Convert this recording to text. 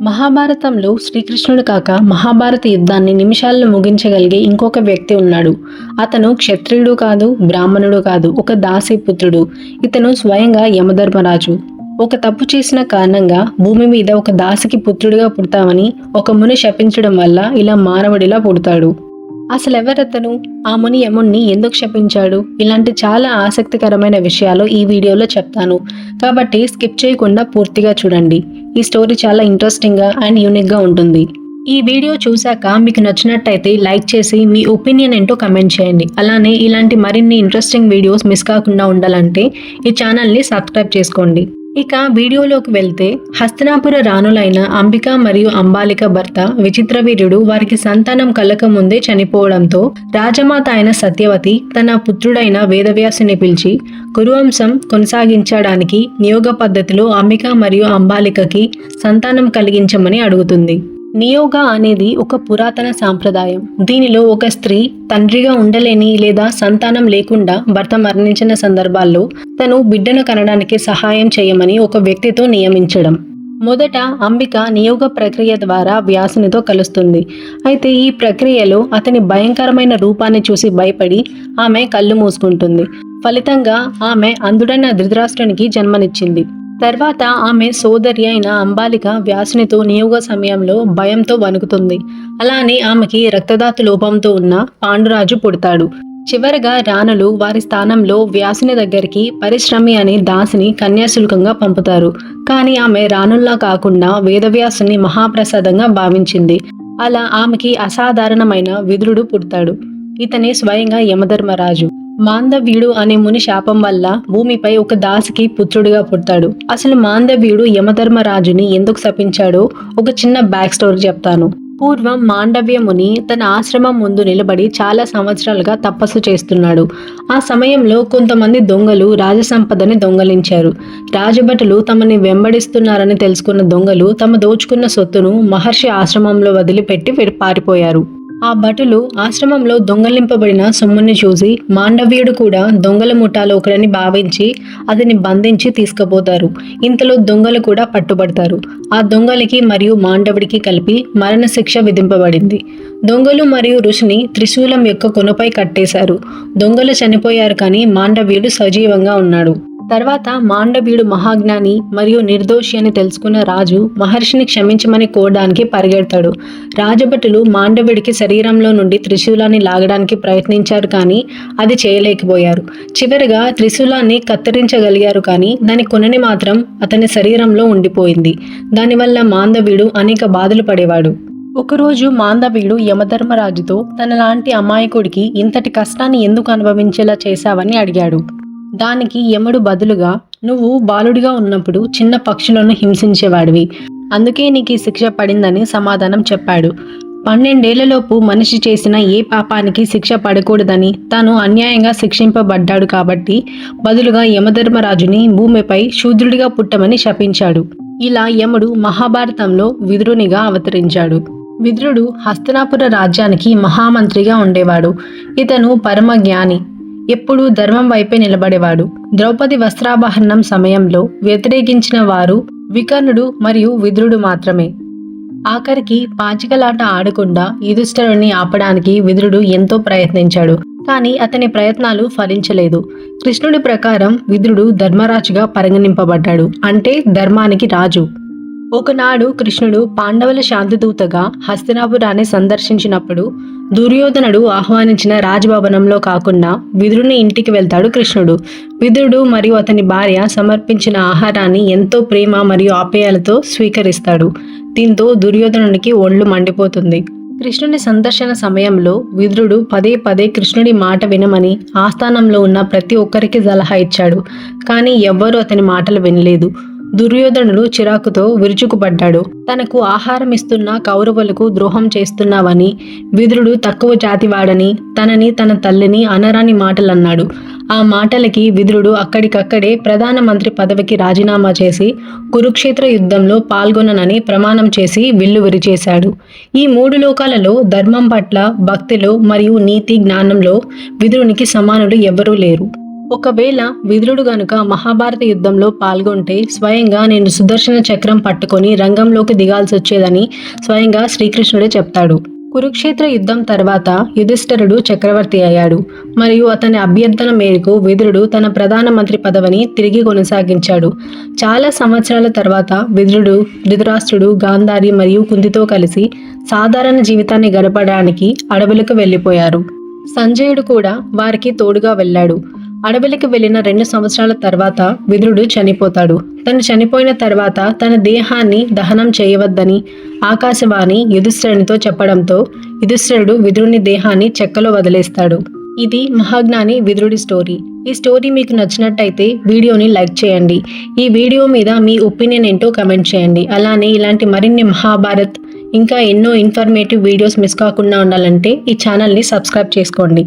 మహాభారతంలో శ్రీకృష్ణుడు కాక మహాభారత యుద్ధాన్ని నిమిషాల్లో ముగించగలిగే ఇంకొక వ్యక్తి ఉన్నాడు. అతను క్షత్రియుడు కాదు బ్రాహ్మణుడు కాదు ఒక దాసీపుత్రుడు ఇతను స్వయంగా యమధర్మరాజు. ఒక తప్పు చేసిన కారణంగా భూమి మీద ఒక దాసికి పుత్రుడిగా పుడతామని ఒక ముని శపించడం వల్ల ఇలా మానవుడిలా పుడతాడు. అసలు ఎవరతను? ఆ ముని యముణ్ణి ఎందుకు శపించాడు? ఇలాంటి చాలా ఆసక్తికరమైన విషయాలు ఈ వీడియోలో చెప్తాను. కాబట్టి స్కిప్ చేయకుండా పూర్తిగా చూడండి. ఈ స్టోరీ చాలా ఇంట్రెస్టింగ్గా అండ్ యూనిక్గా ఉంటుంది. ఈ వీడియో చూశాక మీకు నచ్చినట్టయితే లైక్ చేసి మీ ఒపీనియన్ ఏంటో కమెంట్ చేయండి. అలానే ఇలాంటి మరిన్ని ఇంట్రెస్టింగ్ వీడియోస్ మిస్ కాకుండా ఉండాలంటే ఈ ఛానల్ని సబ్స్క్రైబ్ చేసుకోండి. ఇక వీడియోలోకి వెళ్తే హస్తనాపుర రాణులైన అంబిక మరియు అంబాలిక భర్త విచిత్రవీర్యుడు వారికి సంతానం కలక ముందే చనిపోవడంతో రాజమాత అయిన సత్యవతి తన పుత్రుడైన వేదవ్యాసుని పిలిచి కురువంశం కొనసాగించడానికి నియోగ పద్ధతిలో అంబిక మరియు అంబాలికకి సంతానం కలిగించమని అడుగుతుంది. నియోగ అనేది ఒక పురాతన సాంప్రదాయం. దీనిలో ఒక స్త్రీ తండ్రిగా ఉండలేని లేదా సంతానం లేకుండా భర్త మరణించిన సందర్భాల్లో తను బిడ్డను కనడానికి సహాయం చేయమని ఒక వ్యక్తితో నియమించడం. మొదట అంబిక నియోగ ప్రక్రియ ద్వారా వ్యాసునితో కలుస్తుంది. అయితే ఈ ప్రక్రియలో అతని భయంకరమైన రూపాన్ని చూసి భయపడి ఆమె కళ్ళు మూసుకుంటుంది. ఫలితంగా ఆమె అందుడన్న ధృతరాష్ట్రునికి జన్మనిచ్చింది. తర్వాత ఆమె సోదరి అయిన అంబాలిక వ్యాసునితో నియోగ సమయంలో భయంతో వణుకుతుంది. అలానే ఆమెకి రక్తదాత లోపంతో ఉన్న పాండురాజు పుడతాడు. చివరగా రాణులు వారి స్థానంలో వ్యాసుని దగ్గరికి పరిశ్రమి అనే దాసిని కన్యాశుల్కంగా పంపుతారు. కానీ ఆమె రాణుల్లా కాకుండా వేదవ్యాసుని మహాప్రసాదంగా భావించింది. అలా ఆమెకి అసాధారణమైన విదురుడు పుడతాడు. ఇతనే స్వయంగా యమధర్మరాజు. మాందవ్యుడు అనే ముని శాపం వల్ల భూమిపై ఒక దాసికి పుత్రుడిగా పుడతాడు. అసలు మాందవ్యుడు యమధర్మరాజుని ఎందుకు శపించాడో ఒక చిన్న బ్యాక్ స్టోరీ చెప్తాను. పూర్వం మాండవ్య ముని తన ఆశ్రమం ముందు నిలబడి చాలా సంవత్సరాలుగా తపస్సు చేస్తున్నాడు. ఆ సమయంలో కొంతమంది దొంగలు రాజసంపదని దొంగలించారు. రాజభటులు తమని వెంబడిస్తున్నారని తెలుసుకున్న దొంగలు తమ దోచుకున్న సొత్తును మహర్షి ఆశ్రమంలో వదిలిపెట్టి పారిపోయారు. ఆ భటులు ఆశ్రమంలో దొంగలింపబడిన సొమ్ముని చూసి మాండవ్యుడు కూడా దొంగల ముఠాలో ఒకడని భావించి అతని బంధించి తీసుకుపోతారు. ఇంతలో దొంగలు కూడా పట్టుబడతారు. ఆ దొంగలకి మరియు మాండవుడికి కలిపి మరణశిక్ష విధింపబడింది. దొంగలు మరియు ఋషిని త్రిశూలం యొక్క కొనపై కట్టేశారు. దొంగలు చనిపోయారు కానీ మాండవ్యుడు సజీవంగా ఉన్నాడు. తర్వాత మాండవీయుడు మహాజ్ఞాని మరియు నిర్దోషి అని తెలుసుకున్న రాజు మహర్షిని క్షమించమని కోరడానికి పరిగెడతాడు. రాజభటులు మాండవుడికి శరీరంలో నుండి త్రిశూలాన్ని లాగడానికి ప్రయత్నించారు కానీ అది చేయలేకపోయారు. చివరిగా త్రిశూలాన్ని కత్తిరించగలిగారు కానీ దాని కొనని మాత్రం అతని శరీరంలో ఉండిపోయింది. దానివల్ల మాండవ్యుడు అనేక బాధలు పడేవాడు. ఒకరోజు మాందవీయుడు యమధర్మరాజుతో తనలాంటి అమాయకుడికి ఇంతటి కష్టాన్ని ఎందుకు అనుభవించేలా చేశావని అడిగాడు. దానికి యముడు బదులుగా నువ్వు బాలుడిగా ఉన్నప్పుడు చిన్న పక్షులను హింసించేవాడివి. అందుకే నీకు ఈ శిక్ష పడిందని సమాధానం చెప్పాడు. పన్నెండేళ్ళలోపు మనిషి చేసిన ఏ పాపానికి శిక్ష పడకూడదని తాను అన్యాయంగా శిక్షింపబడ్డాడు కాబట్టి బదులుగా యమధర్మరాజుని భూమిపై శూద్రుడిగా పుట్టమని శపించాడు. ఇలా యముడు మహాభారతంలో విదురునిగా అవతరించాడు. విదురుడు హస్తనాపుర రాజ్యానికి మహామంత్రిగా ఉండేవాడు. ఇతను పరమ జ్ఞాని ఎప్పుడూ ధర్మం వైపే నిలబడేవాడు. ద్రౌపది వస్త్రాపహరణం సమయంలో వ్యతిరేకించిన వారు వికర్ణుడు మరియు విదురుడు మాత్రమే. ఆఖరికి పాచికలాట ఆడకుండా యుధిష్ఠరుణ్ణి ఆపడానికి విదురుడు ఎంతో ప్రయత్నించాడు. కానీ అతని ప్రయత్నాలు ఫలించలేదు. కృష్ణుడి ప్రకారం విదురుడు ధర్మరాజుగా పరిగణింపబడ్డాడు. అంటే ధర్మానికి రాజు. ఒకనాడు కృష్ణుడు పాండవుల శాంతిదూతగా హస్తినాపురాన్ని సందర్శించినప్పుడు దుర్యోధనుడు ఆహ్వానించిన రాజభవనంలో కాకుండా విదురుని ఇంటికి వెళ్తాడు కృష్ణుడు. విదురుడు మరియు అతని భార్య సమర్పించిన ఆహారాన్ని ఎంతో ప్రేమ మరియు ఆపేయాలతో స్వీకరిస్తాడు. దీంతో దుర్యోధనునికి ఒళ్ళు మండిపోతుంది. కృష్ణుని సందర్శన సమయంలో విదురుడు పదే పదే కృష్ణుడి మాట వినమని ఆస్థానంలో ఉన్న ప్రతి ఒక్కరికి సలహా ఇచ్చాడు. కానీ ఎవ్వరూ అతని మాటలు వినలేదు. దుర్యోధనుడు చిరాకుతో విరుచుకుపడ్డాడు. తనకు ఆహారం ఇస్తున్న కౌరవులకు ద్రోహం చేస్తున్నావని విదురుడు తక్కువ జాతివాడని తనని తన తల్లిని అనరాని మాటలన్నాడు. ఆ మాటలకి విదురుడు అక్కడికక్కడే ప్రధానమంత్రి పదవికి రాజీనామా చేసి కురుక్షేత్ర యుద్ధంలో పాల్గొననని ప్రమాణం చేసి విల్లు విరిచేశాడు. ఈ మూడు లోకాలలో ధర్మం పట్ల భక్తిలో మరియు నీతి జ్ఞానంలో విదురునికి సమానుడు ఎవరూ లేరు. ఒకవేళ విదురుడు గనుక మహాభారత యుద్ధంలో పాల్గొంటే స్వయంగా నేను సుదర్శన చక్రం పట్టుకొని రంగంలోకి దిగాల్సి వచ్చేదని స్వయంగా శ్రీకృష్ణుడే చెప్తాడు. కురుక్షేత్ర యుద్ధం తర్వాత యుధిష్ఠరుడు చక్రవర్తి అయ్యాడు. మరియు అతని అభ్యర్థన మేరకు విదురుడు తన ప్రధానమంత్రి పదవిని తిరిగి కొనసాగించాడు. చాలా సంవత్సరాల తర్వాత విదురుడు ధృతరాష్ట్రుడు గాంధారి మరియు కుంతితో కలిసి సాధారణ జీవితాన్ని గడపడానికి అడవులకు వెళ్ళిపోయారు. సంజయుడు కూడా వారికి తోడుగా వెళ్ళాడు. అడవులకు వెళ్ళిన రెండు సంవత్సరాల తర్వాత విదురుడు చనిపోతాడు. తను చనిపోయిన తర్వాత తన దేహాన్ని దహనం చేయవద్దని ఆకాశవాణి యుధిష్ఠరునితో చెప్పడంతో యుధిష్ఠరుడు విదురుని దేహాన్ని చెక్కలో వదిలేస్తాడు. ఇది మహాజ్ఞాని విదురుడి స్టోరీ. ఈ స్టోరీ మీకు నచ్చినట్టయితే వీడియోని లైక్ చేయండి. ఈ వీడియో మీద మీ ఒపీనియన్ ఏంటో కమెంట్ చేయండి. అలానే ఇలాంటి మరిన్ని మహాభారత్ ఇంకా ఎన్నో ఇన్ఫర్మేటివ్ వీడియోస్ మిస్ కాకుండా ఉండాలంటే ఈ ఛానల్ని సబ్స్క్రైబ్ చేసుకోండి.